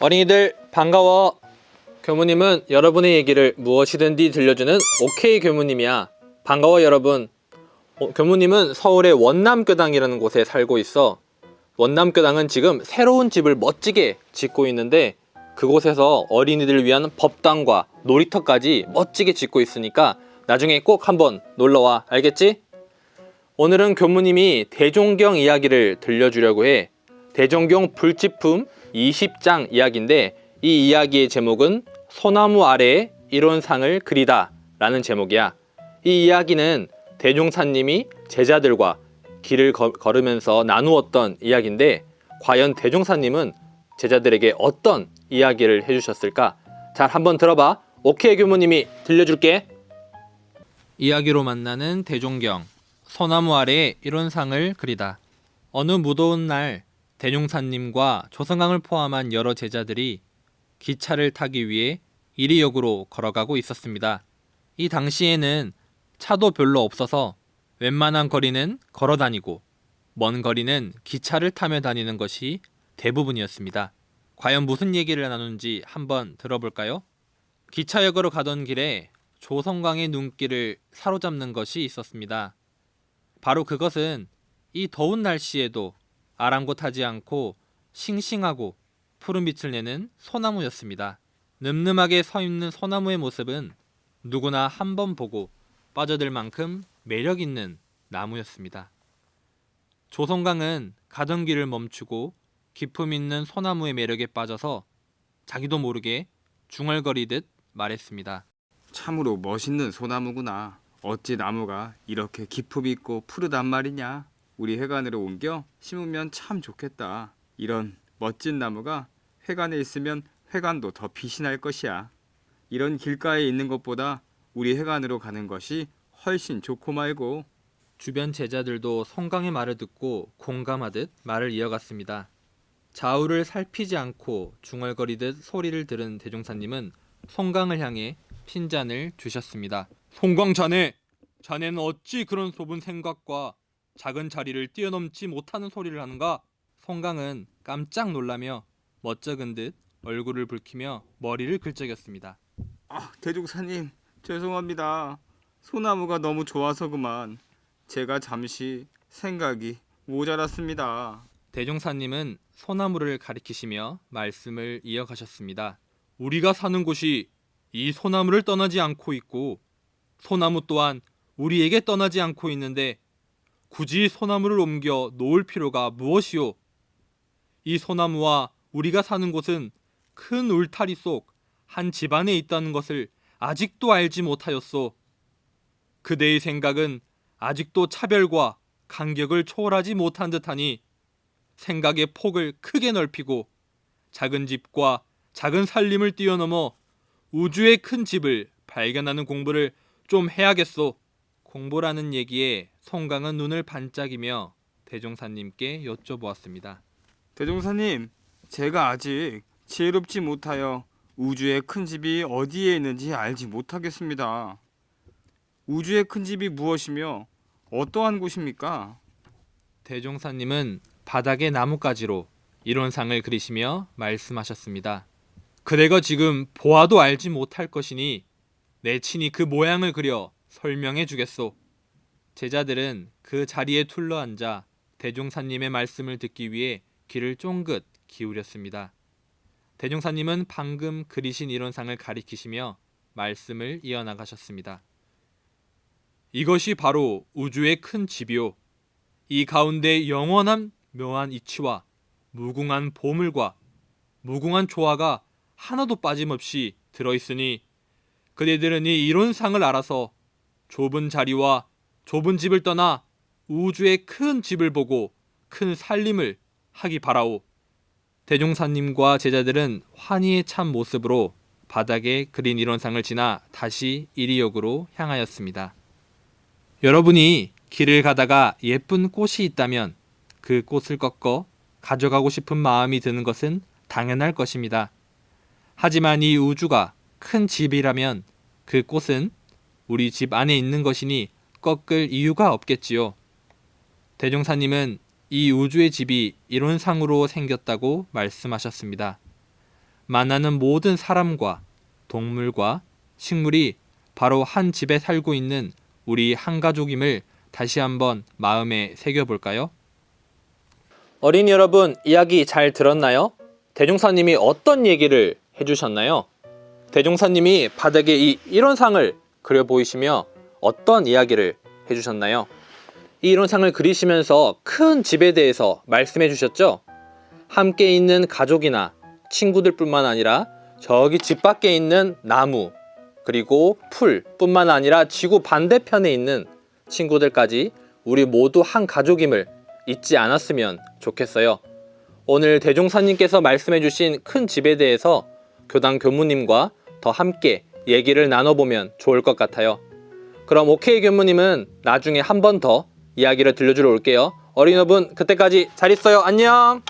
어린이들 반가워. 교무님은 여러분의 얘기를 무엇이든지 들려주는 오케이 교무님이야. 반가워 여러분. 어, 교무님은 서울의 원남교당이라는 곳에 살고 있어. 원남교당은 지금 새로운 집을 멋지게 짓고 있는데 그곳에서 어린이들을 위한 법당과 놀이터까지 멋지게 짓고 있으니까 나중에 꼭 한번 놀러와. 알겠지? 오늘은 교무님이 대종경 이야기를 들려주려고 해. 대종경 불지품 20장 이야기인데 이 이야기의 제목은 소나무 아래에 이론상을 그리다 라는 제목이야. 이 이야기는 대종사님이 제자들과 길을 거- 걸으면서 나누었던 이야기인데 과연 대종사님은 제자들에게 어떤 이야기를 해주셨을까? 잘 한번 들어봐. 오케이 교무님이 들려줄게. 이야기로 만나는 대종경 소나무 아래에 이론상을 그리다. 어느 무더운 날 대종사님과 조성강을 포함한 여러 제자들이 기차를 타기 위해 이리역으로 걸어가고 있었습니다. 이 당시에는 차도 별로 없어서 웬만한 거리는 걸어 다니고 먼 거리는 기차를 타며 다니는 것이 대부분이었습니다. 과연 무슨 얘기를 나누는지 한번 들어볼까요? 기차역으로 가던 길에 조성광의 눈길을 사로잡는 것이 있었습니다. 바로 그것은 이 더운 날씨에도 아랑곳하지 않고 싱싱하고 푸른 빛을 내는 소나무였습니다. 늠름하게 서 있는 소나무의 모습은 누구나 한 번 보고 빠져들 만큼 매력 있는 나무였습니다. 조성강은 가던 길을 멈추고 기품 있는 소나무의 매력에 빠져서 자기도 모르게 중얼거리듯 말했습니다. 참으로 멋있는 소나무구나. 어찌 나무가 이렇게 기품 있고 푸르단 말이냐. 우리 회관으로 옮겨 심으면 참 좋겠다. 이런 멋진 나무가 회관에 있으면 회관도 더 빛이 날 것이야. 이런 길가에 있는 것보다 우리 회관으로 가는 것이 훨씬 좋고 말고. 주변 제자들도 성강의 말을 듣고 공감하듯 말을 이어갔습니다. 좌우를 살피지 않고 중얼거리듯 소리를 들은 대종사님은 송강을 향해 핀잔을 주셨습니다. 송강 자네, 자네는 어찌 그런 좁은 생각과 작은 자리를 뛰어넘지 못하는 소리를 하는가? 송강은 깜짝 놀라며 멋쩍은 듯 얼굴을 붉히며 머리를 긁적였습니다. 아, 대종사님 죄송합니다. 소나무가 너무 좋아서 그만. 제가 잠시 생각이 모자랐습니다. 대종사님은 소나무를 가리키시며 말씀을 이어가셨습니다. 우리가 사는 곳이 이 소나무를 떠나지 않고 있고 소나무 또한 우리에게 떠나지 않고 있는데 굳이 소나무를 옮겨 놓을 필요가 무엇이오? 이 소나무와 우리가 사는 곳은 큰 울타리 속 한 집안에 있다는 것을 아직도 알지 못하였소. 그대의 생각은 아직도 차별과 간격을 초월하지 못한 듯하니 생각의 폭을 크게 넓히고 작은 집과 작은 살림을 뛰어넘어 우주의 큰 집을 발견하는 공부를 좀 해야겠소. 공부라는 얘기에 송강은 눈을 반짝이며 대종사님께 여쭤보았습니다. 대종사님, 제가 아직 지혜롭지 못하여 우주의 큰 집이 어디에 있는지 알지 못하겠습니다. 우주의 큰 집이 무엇이며 어떠한 곳입니까? 대종사님은 바닥에 나뭇가지로 이론상을 그리시며 말씀하셨습니다. 그대가 지금 보아도 알지 못할 것이니 내 친히 그 모양을 그려 설명해 주겠소. 제자들은 그 자리에 둘러앉아 대종사님의 말씀을 듣기 위해 귀를 쫑긋 기울였습니다. 대종사님은 방금 그리신 이론상을 가리키시며 말씀을 이어나가셨습니다. 이것이 바로 우주의 큰 집이요. 이 가운데 영원한 묘한 이치와 무궁한 보물과 무궁한 조화가 하나도 빠짐없이 들어있으니 그대들은 이 이론상을 알아서 좁은 자리와 좁은 집을 떠나 우주의 큰 집을 보고 큰 살림을 하기 바라오. 대종사님과 제자들은 환희에 찬 모습으로 바닥에 그린 이론상을 지나 다시 이리역으로 향하였습니다. 여러분이 길을 가다가 예쁜 꽃이 있다면 그 꽃을 꺾어 가져가고 싶은 마음이 드는 것은 당연할 것입니다. 하지만 이 우주가 큰 집이라면 그 꽃은 우리 집 안에 있는 것이니 꺾을 이유가 없겠지요. 대종사님은 이 우주의 집이 이론상으로 생겼다고 말씀하셨습니다. 만나는 모든 사람과 동물과 식물이 바로 한 집에 살고 있는 우리 한 가족임을 다시 한번 마음에 새겨볼까요? 어린이 여러분, 이야기 잘 들었나요? 대종사님이 어떤 얘기를 해주셨나요? 대종사님이 바닥에 이 이론상을 그려 보이시며 어떤 이야기를 해주셨나요? 이 이론상을 그리시면서 큰 집에 대해서 말씀해 주셨죠? 함께 있는 가족이나 친구들 뿐만 아니라 저기 집 밖에 있는 나무 그리고 풀 뿐만 아니라 지구 반대편에 있는 친구들까지 우리 모두 한 가족임을 잊지 않았으면 좋겠어요. 오늘 대종사님께서 말씀해 주신 큰 집에 대해서 교당 교무님과 더 함께 얘기를 나눠보면 좋을 것 같아요. 그럼 오케이 교무님은 나중에 한 번 더 이야기를 들려주러 올게요. 어린이분 그때까지 잘 있어요. 안녕.